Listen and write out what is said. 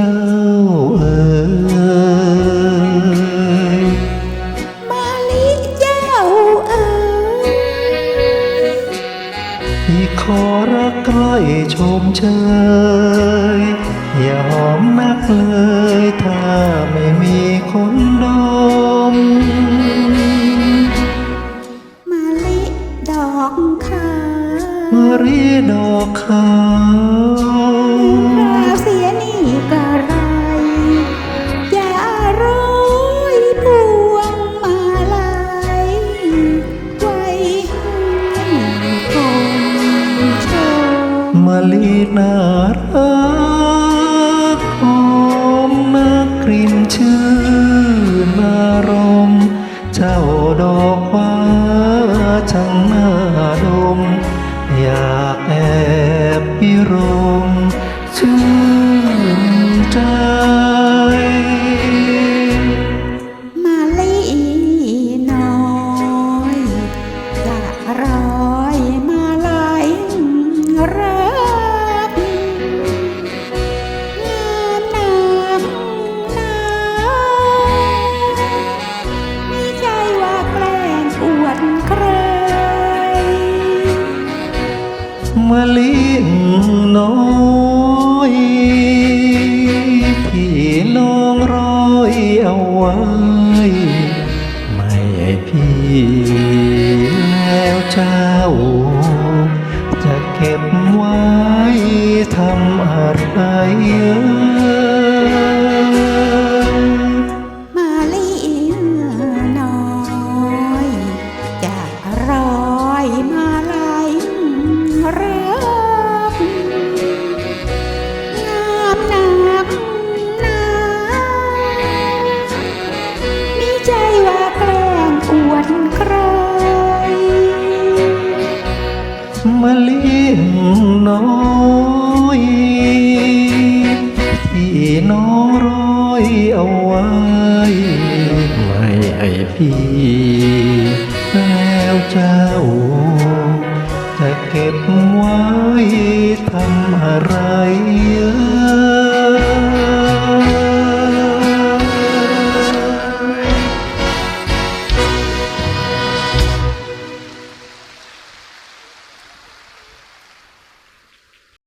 เจ้าเอ๋ยมาลิเจ้าเอ๋ยพี่ขอรักใกล้ชมเชยอย่าหอมนักเลยถ้าไม่มีคนดม มาลิดอกขาวมารีดอกขา มาลีน่ารักหอมนักกลิ่นชื่นอารมณ์เจ้าดอกว่าช่างน่าดม อยากแอบพิรมชื่อ มาลีน้อยที่น้องรอยเอาไว้ ไม่ให้พี่แล้วเจ้า จะเก็บ พี่แล้วเจ้า จะเก็บไว้ทำอะไร